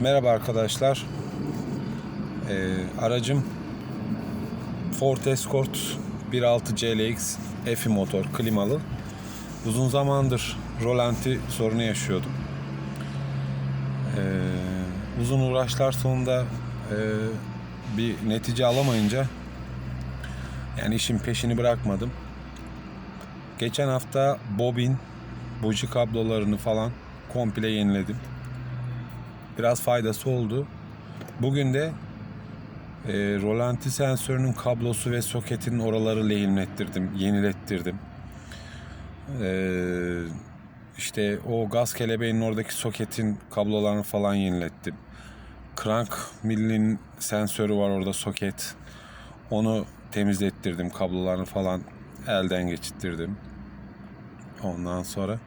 Merhaba arkadaşlar. Ee, aracım Ford Escort 1.6 CLX EFI motor klimalı. Uzun zamandır rolanti sorunu yaşıyordum. Ee, uzun uğraşlar sonunda e, bir netice alamayınca yani işin peşini bırakmadım. Geçen hafta bobin, buji kablolarını falan komple yeniledim biraz faydası oldu. Bugün de e, rolanti sensörünün kablosu ve soketinin oraları lehimlettirdim, yenilettirdim. E, işte o gaz kelebeğinin oradaki soketin kablolarını falan yenilettim. Crank millin sensörü var orada soket. Onu temizlettirdim kablolarını falan elden geçittirdim. Ondan sonra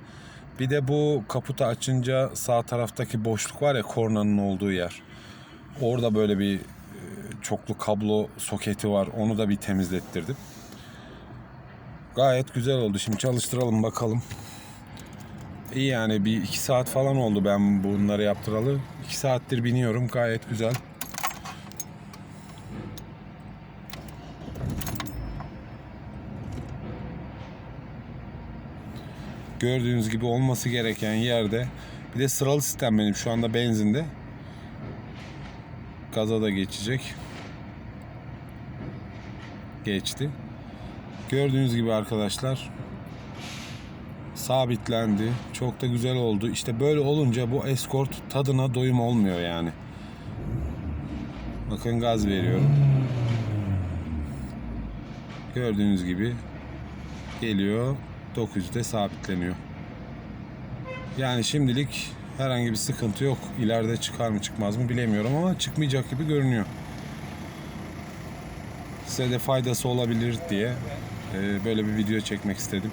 bir de bu kaputu açınca sağ taraftaki boşluk var ya kornanın olduğu yer. Orada böyle bir e, çoklu kablo soketi var. Onu da bir temizlettirdim. Gayet güzel oldu. Şimdi çalıştıralım bakalım. İyi yani bir iki saat falan oldu ben bunları yaptıralı. İki saattir biniyorum. Gayet güzel. Gördüğünüz gibi olması gereken yerde. Bir de sıralı sistem benim şu anda benzinde. Gaza da geçecek. Geçti. Gördüğünüz gibi arkadaşlar sabitlendi. Çok da güzel oldu. İşte böyle olunca bu Escort tadına doyum olmuyor yani. Bakın gaz veriyorum. Gördüğünüz gibi geliyor 900'de sabitleniyor. Yani şimdilik herhangi bir sıkıntı yok. İleride çıkar mı çıkmaz mı bilemiyorum ama çıkmayacak gibi görünüyor. Size de faydası olabilir diye e, böyle bir video çekmek istedim.